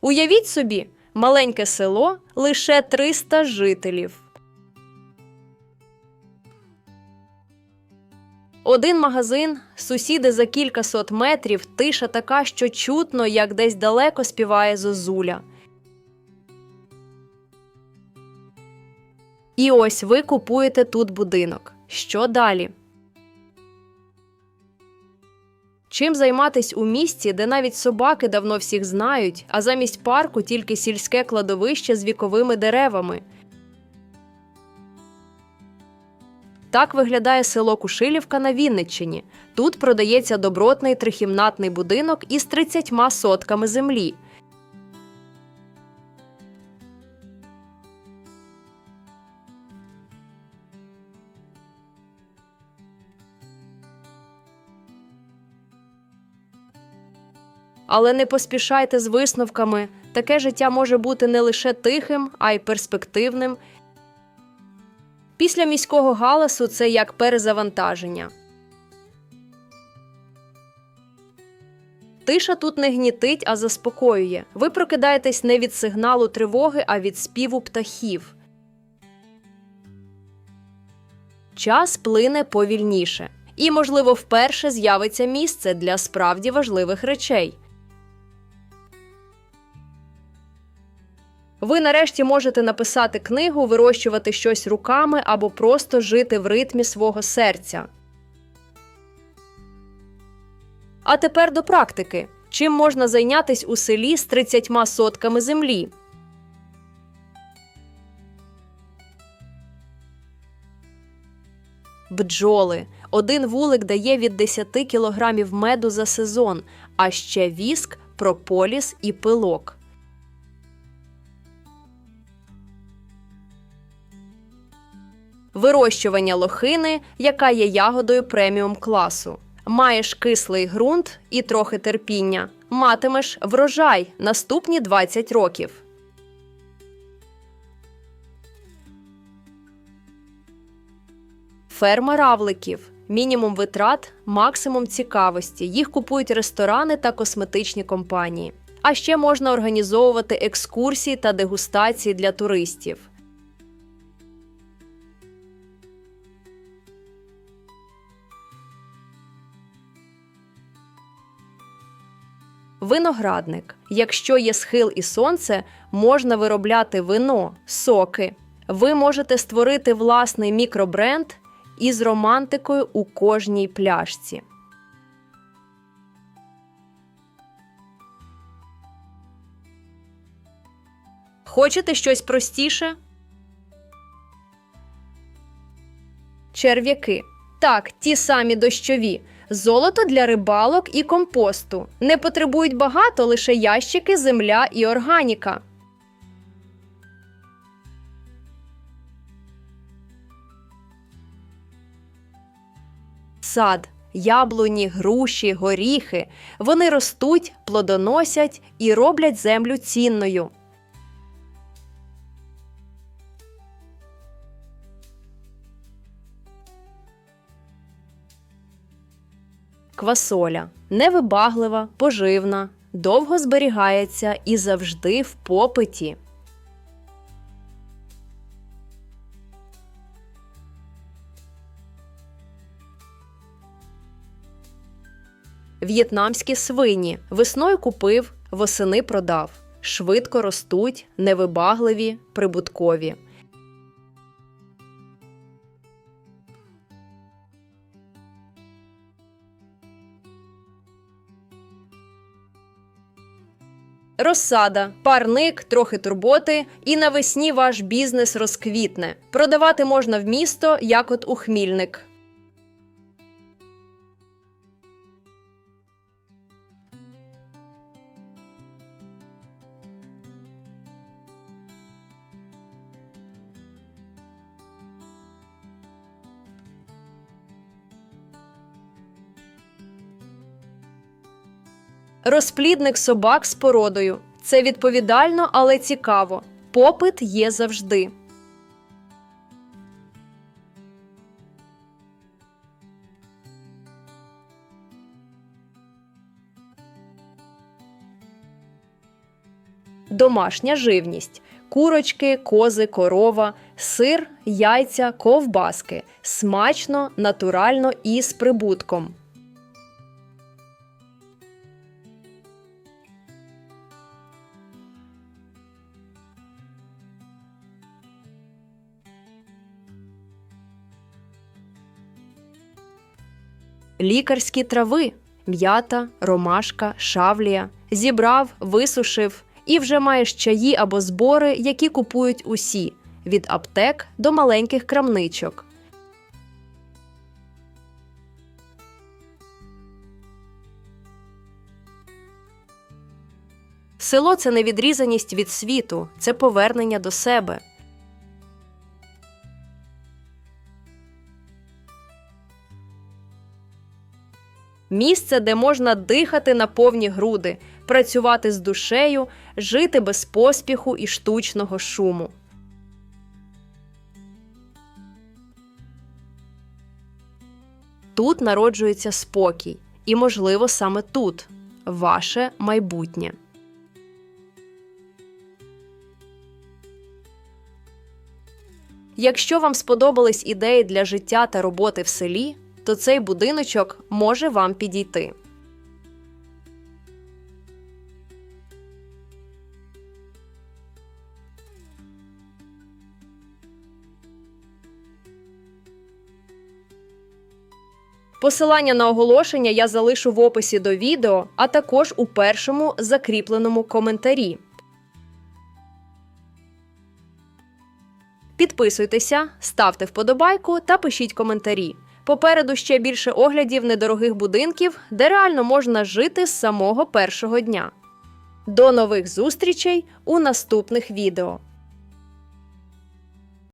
Уявіть собі, маленьке село лише 300 жителів. Один магазин, сусіди за кілька сот метрів, тиша така, що чутно, як десь далеко співає зозуля. І ось ви купуєте тут будинок. Що далі? Чим займатись у місті, де навіть собаки давно всіх знають, а замість парку тільки сільське кладовище з віковими деревами. Так виглядає село Кушилівка на Вінниччині. Тут продається добротний трихімнатний будинок із 30 сотками землі. Але не поспішайте з висновками. Таке життя може бути не лише тихим, а й перспективним. Після міського галасу це як перезавантаження. Тиша тут не гнітить, а заспокоює. Ви прокидаєтесь не від сигналу тривоги, а від співу птахів. Час плине повільніше. І, можливо, вперше з'явиться місце для справді важливих речей. Ви нарешті можете написати книгу, вирощувати щось руками або просто жити в ритмі свого серця. А тепер до практики. Чим можна зайнятись у селі з 30 сотками землі? Бджоли. Один вулик дає від 10 кілограмів меду за сезон, а ще віск, прополіс і пилок. Вирощування лохини, яка є ягодою преміум класу. Маєш кислий ґрунт і трохи терпіння. Матимеш врожай наступні 20 років. Ферма равликів. Мінімум витрат, максимум цікавості. Їх купують ресторани та косметичні компанії. А ще можна організовувати екскурсії та дегустації для туристів. Виноградник. Якщо є схил і сонце, можна виробляти вино, соки. Ви можете створити власний мікробренд із романтикою у кожній пляшці. Хочете щось простіше? Черв'яки. Так, ті самі дощові. Золото для рибалок і компосту. Не потребують багато лише ящики, земля і органіка. Сад, яблуні, груші, горіхи. Вони ростуть, плодоносять і роблять землю цінною. Квасоля невибаглива, поживна, довго зберігається і завжди в попиті. В'єтнамські свині весною купив, восени продав. Швидко ростуть, невибагливі, прибуткові. Розсада, парник, трохи турботи, і навесні ваш бізнес розквітне. Продавати можна в місто, як от у хмільник. Розплідник собак з породою. Це відповідально, але цікаво. Попит є завжди. домашня живність: курочки, кози, корова, сир, яйця, ковбаски. Смачно, натурально і з прибутком. Лікарські трави м'ята, ромашка, шавлія. Зібрав, висушив і вже маєш чаї або збори, які купують усі від аптек до маленьких крамничок. Село це не відрізаність від світу, це повернення до себе. Місце, де можна дихати на повні груди, працювати з душею, жити без поспіху і штучного шуму. Тут народжується спокій, і, можливо, саме тут ваше майбутнє. Якщо вам сподобались ідеї для життя та роботи в селі, то цей будиночок може вам підійти. Посилання на оголошення я залишу в описі до відео, а також у першому закріпленому коментарі. Підписуйтеся, ставте вподобайку та пишіть коментарі. Попереду ще більше оглядів недорогих будинків, де реально можна жити з самого першого дня. До нових зустрічей у наступних відео!